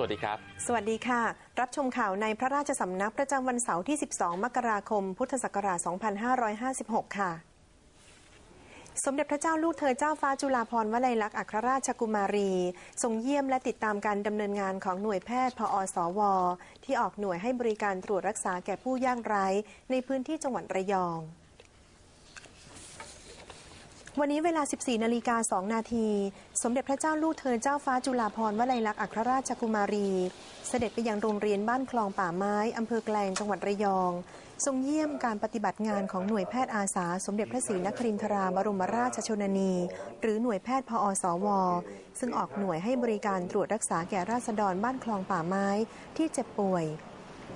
สวัสดีครับ สวัสดีค่ะ รับชมข่าวในพระราชสำนักประจำวันเสาร์ที่ 12 มกราคม พุทธศักราช 2556 ค่ะ สมเด็จพระเจ้าลูกเธอเจ้าฟ้าจุฬาภรณ์วลัยลักษณ์อัครราชกุมารี ทรงเยี่ยมและติดตามการดำเนินงานของหน่วยแพทย์พอสว ที่ออกหน่วยให้บริการตรวจรักษาแก่ผู้ยากไร้ในพื้นที่จังหวัดระยอง วันนี้เวลา 14 นาฬิกา 2 นาที สมเด็จพระเจ้าลูกเธอเจ้าฟ้าจุฬาภรณ์วลัยลักษณ์อัครราชกุมารี เสด็จไปยังโรงเรียนบ้านคลองป่าไม้ อำเภอแกลงจังหวัดระยอง ทรงเยี่ยมการปฏิบัติงานของหน่วยแพทย์อาสา สมเด็จพระศรีนครินทราบรมราชชนนี หรือหน่วยแพทย์พอสว ซึ่งออกหน่วยให้บริการตรวจรักษาแก่ราษฎรบ้านคลองป่าไม้ที่เจ็บป่วย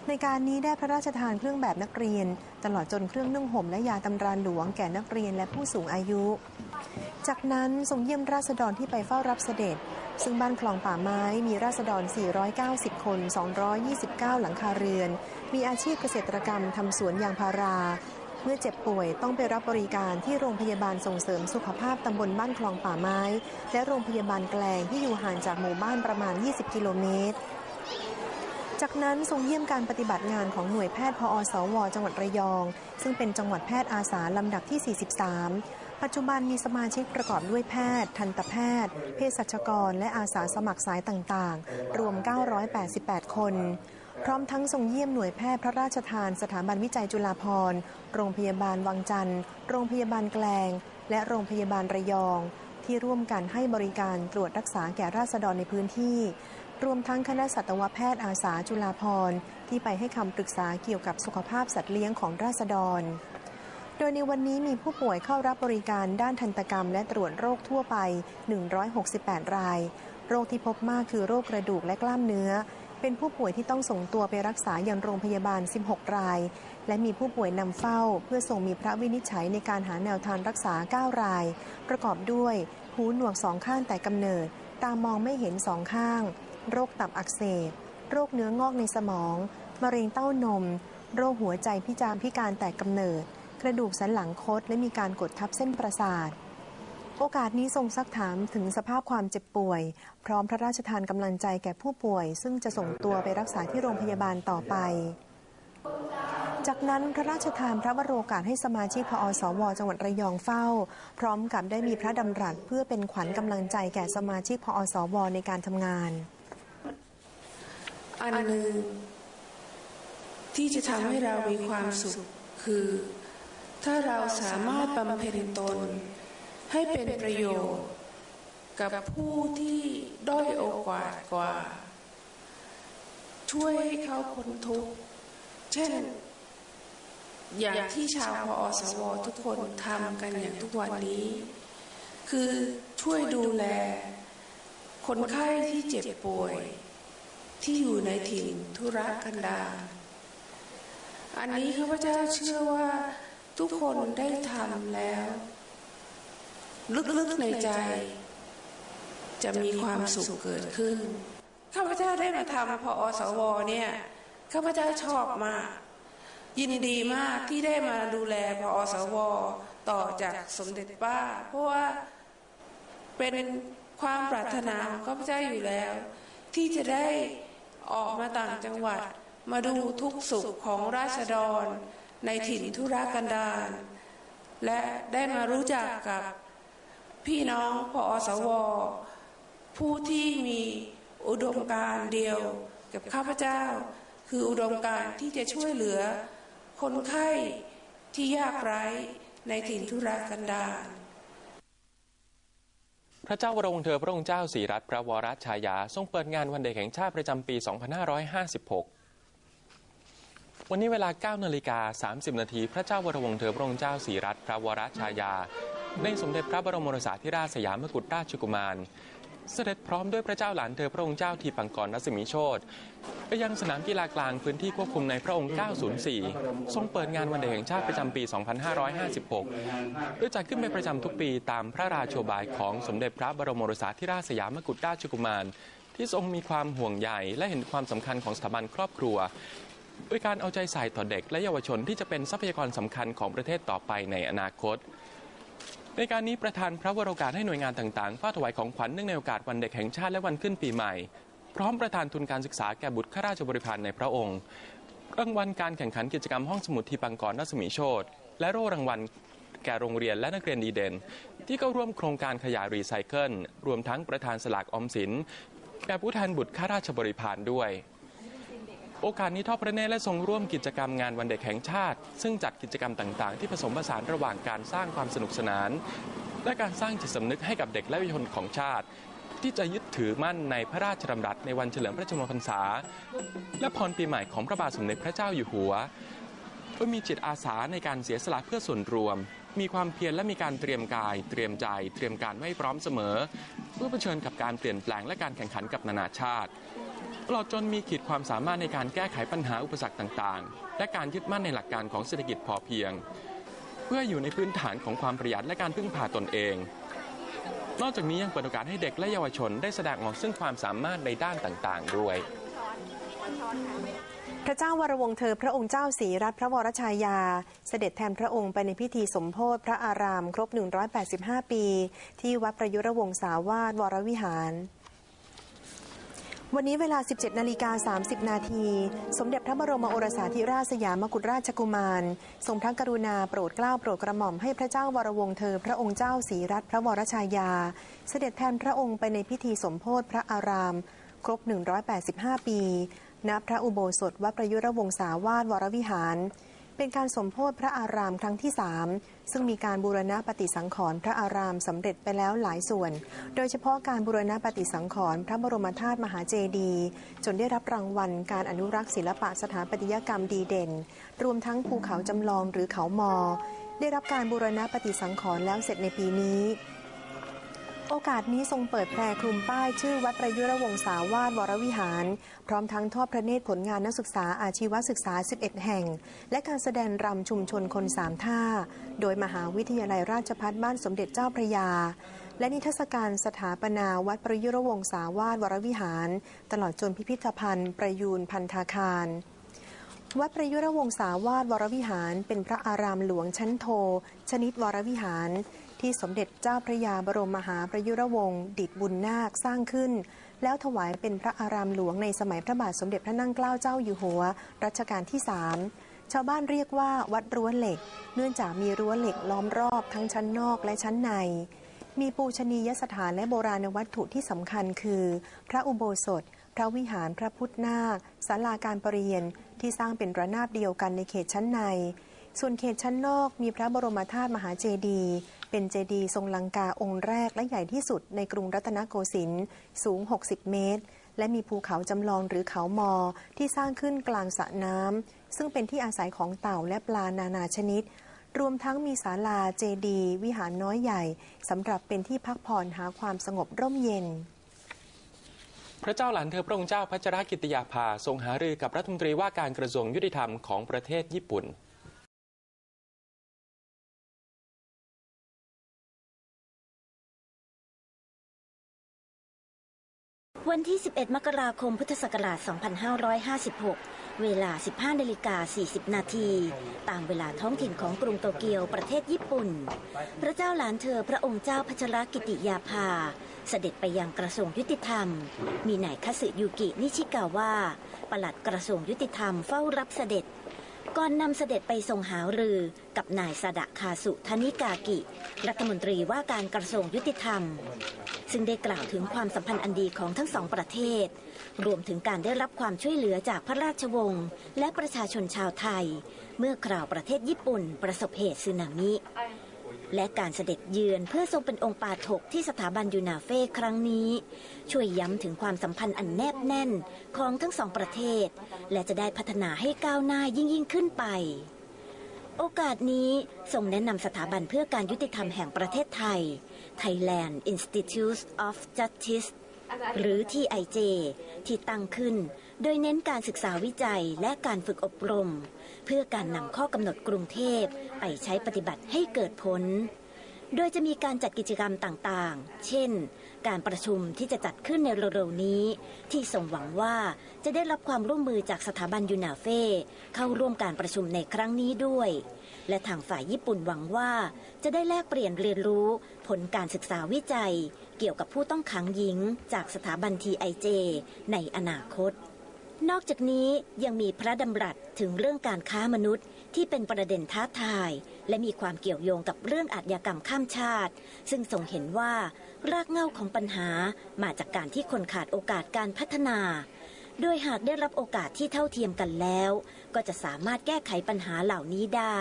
ในการนี้ได้พระราชทานเครื่องแบบนักเรียน ตลอดจนเครื่องนุ่งห่มและยาตำราหลวงแก่นักเรียนและผู้สูงอายุ จากนั้นทรงเยี่ยมราษฎรที่ไปเฝ้ารับเสด็จ ซึ่งบ้านคลองป่าไม้มีราษฎร 490 คน 229 หลังคาเรือน มีอาชีพเกษตรกรรมทำสวนยางพาราเมื่อเจ็บป่วยต้องไปรับบริการที่โรงพยาบาลส่งเสริมสุขภาพตำบลบ้านคลองป่าไม้ และโรงพยาบาลแกลงที่อยู่ห่างจากหมู่บ้านประมาณ 20 กิโลเมตร จากนั้นทรงเยี่ยมการปฏิบัติงานของหน่วยแพทย์พอสว จังหวัดระยอง ซึ่งเป็นจังหวัดแพทย์อาสาลำดับที่ 43 ปัจจุบันมีสมาชิกประกอบด้วยแพทย์ ทันตแพทย์ เภสัชกร และอาสาสมัครสายต่างๆ รวม 988 คน พร้อมทั้งทรงเยี่ยมหน่วยแพทย์พระราชทาน สถาบันวิจัยจุฬาภรณ์ โรงพยาบาลวังจันทร์ โรงพยาบาลแกลง และโรงพยาบาลระยอง ที่ร่วมกันให้บริการตรวจรักษาแก่ราษฎรในพื้นที่ รวมทั้งคณะสัตวแพทย์อาสาจุฬาภรณ์ที่ไปให้คำปรึกษาเกี่ยวกับสุขภาพสัตว์เลี้ยงของราษฎร โดยในวันนี้มีผู้ป่วยเข้ารับบริการด้านทันตกรรมและตรวจโรคทั่วไป 168 ราย โรคที่พบมากคือโรคกระดูกและกล้ามเนื้อ เป็นผู้ป่วยที่ต้องส่งตัวไปรักษาอย่างโรงพยาบาล 16 ราย และมีผู้ป่วยนำเฝ้า เพื่อส่งมีพระวินิจฉัยในการหาแนวทางรักษา 9 ราย ประกอบด้วย หูหนวกสองข้างแต่กำเนิด ตามองไม่เห็นสองข้าง โรคตับอักเสบ โรคเนื้องอกในสมอง มะเร็งเต้านม โรคหัวใจพิจารพิการแต่กำเนิด กระดูกสันหลังคดและมีการกดทับเส้นประสาท โอกาสนี้ทรงซักถามถึงสภาพความเจ็บป่วย พร้อมพระราชทานกำลังใจแก่ผู้ป่วย ซึ่งจะส่งตัวไปรักษาที่โรงพยาบาลต่อไปจากนั้นพระราชทานพระวโรกาสให้สมาชิกพอสว จังหวัดระยองเฝ้า พร้อมกับได้มีพระดำรัสเพื่อเป็นขวัญกำลังใจแก่สมาชิกพอสว ในการทำงาน อันหนึ่งที่จะทำให้เรามีความสุข คือ ถ้าเราสามารถบำเพ็ญตน ให้เป็นประโยชน์ กับผู้ที่ด้อยโอกาสกว่า ช่วยให้เขาพ้นทุกข์ เช่น อย่างที่ชาวพอสวทุกคนทำกันอย่างทุกวันนี้ คือช่วยดูแล คนไข้ที่เจ็บป่วย ที่อยู่ในถิ่นธุรกันดารอันนี้ข้าพเจ้าเชื่อว่าทุกคนได้ทำแล้ว ลึกๆในใจ จะมีความสุขเกิดขึ้น ข้าพเจ้าได้มาทำพอสวเนี่ยข้าพเจ้าชอบมาก ยินดีมากที่ได้มาดูแลพอสวต่อจากสมเด็จป้า เพราะว่าเป็นความปรารถนาของข้าพเจ้าอยู่แล้ว ที่จะได้ ออกมาต่างจังหวัด มาดูทุกสุขของราษฎร ในถิ่นธุรกันดารและได้มารู้จักกับพี่น้องพอสว ผู้ที่มีอุดมการเดียวกับข้าพเจ้า คืออุดมการที่จะช่วยเหลือคนไข้ที่ยากไร้ในถิ่นธุรกันดาร พระเจ้าวรวงเธอพระองค์เจ้าสีรัตพระวรชายา ทรงเปิดงานวันเด็กแห่งชาติประจำปี 2556 วันนี้เวลา 9 นาฬิกา 30 นาทีพระเจ้าวรวงเธอพระองค์เจ้าสีรัตพระวรชายา ในสมเด็จพระบรมโอรสาธิราชสยามกุฎราชกุมาร เสด็จพร้อมด้วยพระเจ้าหลานเธอพระองค์เจ้าทีปังกรนัสมิโชตไปยังสนามกีฬากลางพื้นที่ควบคุมในพระองค์ 904 ทรงเปิดงานวันเด็กแห่งชาติประจำปี 2556 โดยจัดขึ้นเป็นประจำทุกปีตามพระราโชบายของสมเด็จพระบรมโอรสาธิราชสยามกุฎราชกุมาร ที่ทรงมีความห่วงใยและเห็นความสำคัญของสถาบันครอบครัวโดยการเอาใจใส่ต่อเด็กและเยาวชนที่จะเป็นทรัพยากรสำคัญของประเทศต่อไปในอนาคต ในการนี้ประธานพระวโรกาสให้หน่วยงานต่างๆเฝ้าถวายของขวัญเนื่องในโอกาสวันเด็กแห่งชาติและวันขึ้นปีใหม่ พร้อมประทานทุนการศึกษาแก่บุตรข้าราชบริพารในพระองค์รางวัลการแข่งขันกิจกรรมห้องสมุดทีปังกรนัสมีโชตและโล่รางวัลแก่โรงเรียนและนักเรียนดีเด่น ที่เข้าร่วมโครงการขยายรีไซเคิลรวมทั้งประธานสลากออมสินแก่ผู้แทนบุตรข้าราชบริพารด้วย โอกาสนี้ทอดพระเนตรและทรงร่วมกิจกรรมงานวันเด็กแห่งชาติ ซึ่งจัดกิจกรรมต่างๆ ที่ผสมผสานระหว่างการสร้างความสนุกสนาน และการสร้างจิตสำนึกให้กับเด็กและเยาวชนของชาติ ที่จะยึดถือมั่นในพระราชดำรัสในวันเฉลิมพระชนมพรรษา และพรปีใหม่ของพระบาทสมเด็จพระเจ้าอยู่หัวโดยมีจิตอาสาในการเสียสละเพื่อส่วนรวม มีความเพียรและมีการเตรียมกาย เตรียมใจ เตรียมการไว้พร้อมเสมอ เพื่อเผชิญกับการเปลี่ยนแปลงและการแข่งขันกับนานาชาติ ตลอดจนมีขีดความสามารถในการแก้ไขปัญหาอุปสรรคต่างๆ และการยึดมั่นในหลักการของเศรษฐกิจพอเพียง เพื่ออยู่ในพื้นฐานของความประหยัดและการพึ่งพาตนเอง นอกจากนี้ยังเปิดโอกาสให้เด็กและเยาวชนได้แสดงออกซึ่งความสามารถในด้านต่างๆ ด้วยพระเจ้าวรวงเธอพระองค์เจ้าศรีรัตนพระวรชายา เสด็จแทนพระองค์ไปในพิธีสมโพธิพระอาราม ครบ 185 ปี ที่วัดประยุรวงศาวาสวรวิหาร วันนี้เวลา 17 นาฬิกา 30 นาที สมเด็จพระบรมโอรสาธิราชสยามกุฎราชกุมาร ทรงพระกรุณาโปรดเกล้าโปรดกระหม่อมให้พระเจ้าวรวงเธอ พระองค์เจ้าศรีรัตนพระวรชายา เสด็จแทนพระองค์ไปในพิธีสมโพธิพระอาราม ครบ 185 ปี ณ พระอุโบสถวัดประยุรวงศาวาสวรวิหาร เป็นการสมโพธิพระอารามครั้งที่3ซึ่งมีการบูรณะปฏิสังขรณ์พระอารามสำเร็จไปแล้วหลายส่วน โดยเฉพาะการบูรณะปฏิสังขรณ์พระบรมธาตุมหาเจดีย์จนได้รับรางวัลการอนุรักษ์ศิลปะสถาปัตยกรรมดีเด่น รวมทั้งภูเขาจำลองหรือเขามอ ได้รับการบูรณะปฏิสังขรณ์แล้วเสร็จในปีนี้ โอกาสนี้ทรงเปิดแพรคลุมป้ายชื่อวัดประยุรวงศาวาสวรวิหาร พร้อมทั้งทอดพระเนตรผลงานนักศึกษาอาชีวศึกษา 11 แห่ง และการแสดงรำชุมชนคนสามท่า โดยมหาวิทยาลัยราชภัฏบ้านสมเด็จเจ้าพระยา และนิทรรศการสถาปนาวัดประยุรวงศาวาสวรวิหาร ตลอดจนพิพิธภัณฑ์ ประยูนพันธาคารวัดประยุรวงศาวาสวรวิหาร เป็นพระอารามหลวงชั้นโท ชนิดวรวิหาร ที่สมเด็จเจ้าพระยาบรมมหาประยุรวงศ์ดิตบุญนาคสร้างขึ้น แล้วถวายเป็นพระอารามหลวงในสมัยพระบาทสมเด็จพระนั่งเกล้าเจ้าอยู่หัว รัชกาลที่สามชาวบ้านเรียกว่าวัดรั้วเหล็ก เนื่องจากมีรั้วเหล็กล้อมรอบทั้งชั้นนอกและชั้นใน มีปูชนียสถานและโบราณวัตถุที่สำคัญคือ พระอุโบสถ พระวิหารพระพุทธนาคศาลาการประเรียนที่สร้างเป็นระนาบเดียวกันในเขตชั้นใน ส่วนเขตชั้นนอกมีพระบรมธาตุมหาเจดีย์ เป็นเจดีย์ทรงลังกาองค์แรกและใหญ่ที่สุดในกรุงรัตนโกสินทร์สูง 60 เมตร และมีภูเขาจำลองหรือเขามอที่สร้างขึ้นกลางสระน้ำซึ่งเป็นที่อาศัยของเต่าและปลานานาชนิด รวมทั้งมีศาลาเจดีย์วิหารน้อยใหญ่สำหรับเป็นที่พักผ่อนหาความสงบร่มเย็นพระเจ้าหลานเธอพระองค์เจ้าพัชรกิติยาภาทรงหารือกับรัฐมนตรีว่าการกระทรวงยุติธรรมของประเทศญี่ปุ่น วันที่ 11 มกราคม พุทธศักราช 2556 เวลา 15นาฬิกา40 นาที ตามเวลาท้องถิ่นของกรุงโตเกียวประเทศญี่ปุ่น พระเจ้าหลานเธอพระองค์เจ้าพัชรกิติยาภา เสด็จไปยังกระทรวงยุติธรรม มีนายคสึยุกินิชิกาวะปลัดกระทรวงยุติธรรมเฝ้ารับเสด็จ ก่อนนำเสด็จไปทรงหารือกับนายสดะคาสุธนิกากิ รัฐมนตรีว่าการกระทรวงยุติธรรม ซึ่งได้กล่าวถึงความสัมพันธ์อันดีของทั้งสองประเทศ รวมถึงการได้รับความช่วยเหลือจากพระราชวงศ์และประชาชนชาวไทย เมื่อคราวประเทศญี่ปุ่นประสบเหตุสึนามิ และการเสด็จเยือนเพื่อทรงเป็นองค์ปาถกที่สถาบันยูนาเฟ่ครั้งนี้ ช่วยย้ำถึงความสัมพันธ์อันแนบแน่นของทั้งสองประเทศ และจะได้พัฒนาให้ก้าวหน้ายิ่งยิ่งขึ้นไป โอกาสนี้ทรงแนะนำสถาบันเพื่อการยุติธรรมแห่งประเทศไทย Thailand Institute of Justice หรือ TIJ ที่ตั้งขึ้น โดยเน้นการศึกษาวิจัยและการฝึกอบรม เพื่อการนำข้อกำหนดกรุงเทพไปใช้ปฏิบัติให้เกิดผล โดยจะมีการจัดกิจกรรมต่างๆ เช่น การประชุมที่จะจัดขึ้นในเร็วๆนี้ ที่ส่งหวังว่าจะได้รับความร่วมมือจากสถาบันยูนาเฟ่เข้าร่วมการประชุมในครั้งนี้ด้วย และทางฝ่ายญี่ปุ่นหวังว่า จะได้แลกเปลี่ยนเรียนรู้ผลการศึกษาวิจัย เกี่ยวกับผู้ต้องขังหญิงจากสถาบันทีไอเจในอนาคตนอกจากนี้ยังมีพระดำรัสถึงเรื่องการค้ามนุษย์ ที่เป็นประเด็นท้าทาย และมีความเกี่ยวโยงกับเรื่องอาชญากรรมข้ามชาติ ซึ่งทรงเห็นว่ารากเหง้าของปัญหามาจากการที่คนขาดโอกาสการพัฒนา โดยหากได้รับโอกาสที่เท่าเทียมกันแล้ว ก็จะสามารถแก้ไขปัญหาเหล่านี้ได้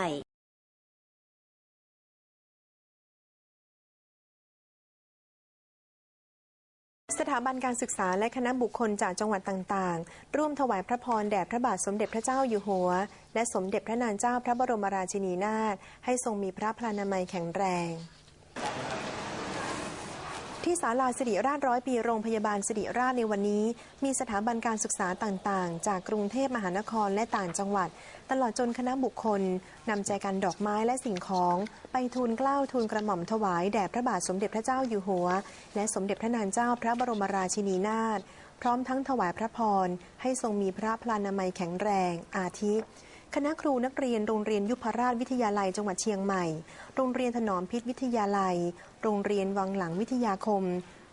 สถาบันการศึกษาและคณะบุคคลจากจังหวัดต่างๆ ร่วมถวายพระพรแด่พระบาทสมเด็จพระเจ้าอยู่หัว และสมเด็จพระนางเจ้าพระบรมราชินีนาถให้ทรงมีพระพลานามัยแข็งแรง ที่ศาลาสิริราชร้อยปีโรงพยาบาลสิริราชในวันนี้ มีสถาบันการศึกษาต่างๆ จากกรุงเทพมหานครและต่างจังหวัด ตลอดจนคณะบุคคลนำใจกันดอกไม้และสิ่งของ ไปทูลเกล้าทูลกระหม่อมถวายแด่พระบาทสมเด็จพระเจ้าอยู่หัว และสมเด็จพระนางเจ้าพระบรมราชินีนาถพร้อมทั้งถวายพระพรให้ทรงมีพระพลานามัยแข็งแรง อาทิ คณะครูนักเรียนโรงเรียนยุพราชวิทยาลัยจังหวัดเชียงใหม่ โรงเรียนถนอมพิษวิทยาลัย โรงเรียนวังหลังวิทยาคม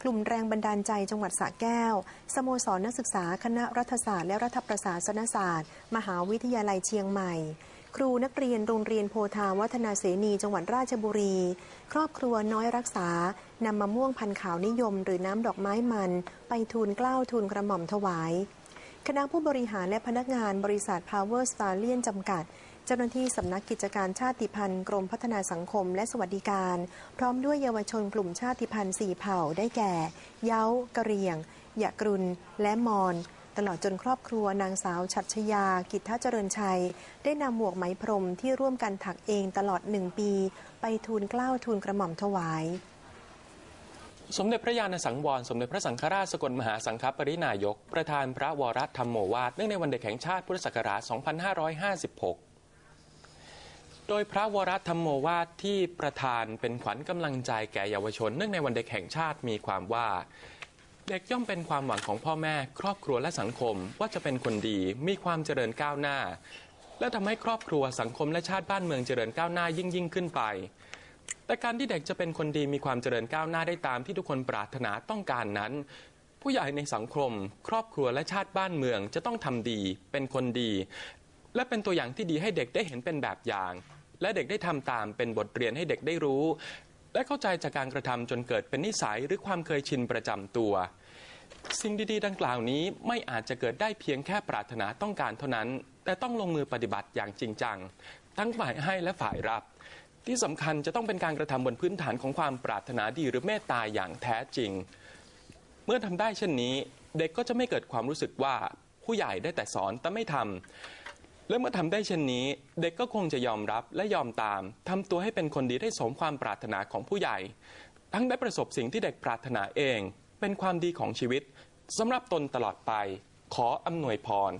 กลุ่มแรงบันดาลใจจังหวัดสระแก้ว สโมสรนักศึกษาคณะรัฐศาสตร์และรัฐประศาสนศาสตร์ มหาวิทยาลัยเชียงใหม่ ครูนักเรียนโรงเรียนโพธาวัฒนาเสนีจังหวัดราชบุรี ครอบครัวน้อยรักษานำมะม่วงพันขาวนิยม หรือน้ำดอกไม้มัน ไปทูลเกล้าทูลกระหม่อมถวาย คณะผู้บริหารและพนักงานบริษัท Power s t a r l i o n จำกัด เจ้าหน้าที่สำนักกิจการชาติพันธุ์กรมพัฒนาสังคมและสวัสดิการ พร้อมด้วยเยาวชนกลุ่มชาติพันธุ์สี่เผ่าได้แก่ เย้ากะเรียง ยะกรุน และมอญตลอดจนครอบครัวนางสาวชัดชยา กิจทเจริญชัย ได้นำหมวกไหมพรมที่ร่วมกันถักเองตลอดหนึ่งปี ไปทูลเกล้าทูลกระหม่อมถวาย สมเด็จพระญาณสังวร สมเด็จพระสังฆราชสกลมหาสังฆปรินายก ประธานพระวรธรรมโมวาทเนื่องในวันเด็กแห่งชาติพุทธศักราช 2556 โดยพระวรธรรมโมวาทที่ประธานเป็นขวัญกำลังใจแก่เยาวชน เนื่องในวันเด็กแห่งชาติมีความว่า เด็กย่อมเป็นความหวังของพ่อแม่ ครอบครัวและสังคมว่าจะเป็นคนดีมีความเจริญก้าวหน้า และทำให้ครอบครัวสังคมและชาติบ้านเมืองเจริญก้าวหน้ายิ่งยิ่งขึ้นไป แต่การที่เด็กจะเป็นคนดีมีความเจริญก้าวหน้าได้ตามที่ทุกคนปรารถนาต้องการนั้น ผู้ใหญ่ในสังคม ครอบครัวและชาติบ้านเมืองจะต้องทำดี เป็นคนดี และเป็นตัวอย่างที่ดีให้เด็กได้เห็นเป็นแบบอย่าง และเด็กได้ทำตามเป็นบทเรียนให้เด็กได้รู้ และเข้าใจจากการกระทำจนเกิดเป็นนิสัยหรือความเคยชินประจำตัว สิ่งดีๆ ดังกล่าวนี้ไม่อาจจะเกิดได้เพียงแค่ปรารถนาต้องการเท่านั้น แต่ต้องลงมือปฏิบัติอย่างจริงจังทั้งฝ่ายให้และฝ่ายรับ ที่สำคัญจะต้องเป็นการกระทำบนพื้นฐานของความปรารถนาดีหรือเมตตาอย่างแท้จริง เมื่อทำได้เช่นนี้ เด็กก็จะไม่เกิดความรู้สึกว่าผู้ใหญ่ได้แต่สอนแต่ไม่ทำและเมื่อทำได้เช่นนี้ เด็กก็คงจะยอมรับและยอมตามทำตัวให้เป็นคนดีได้สมความปรารถนาของผู้ใหญ่ ทั้งได้ประสบสิ่งที่เด็กปรารถนาเอง เป็นความดีของชีวิตสำหรับตนตลอดไป ขออำนวยพร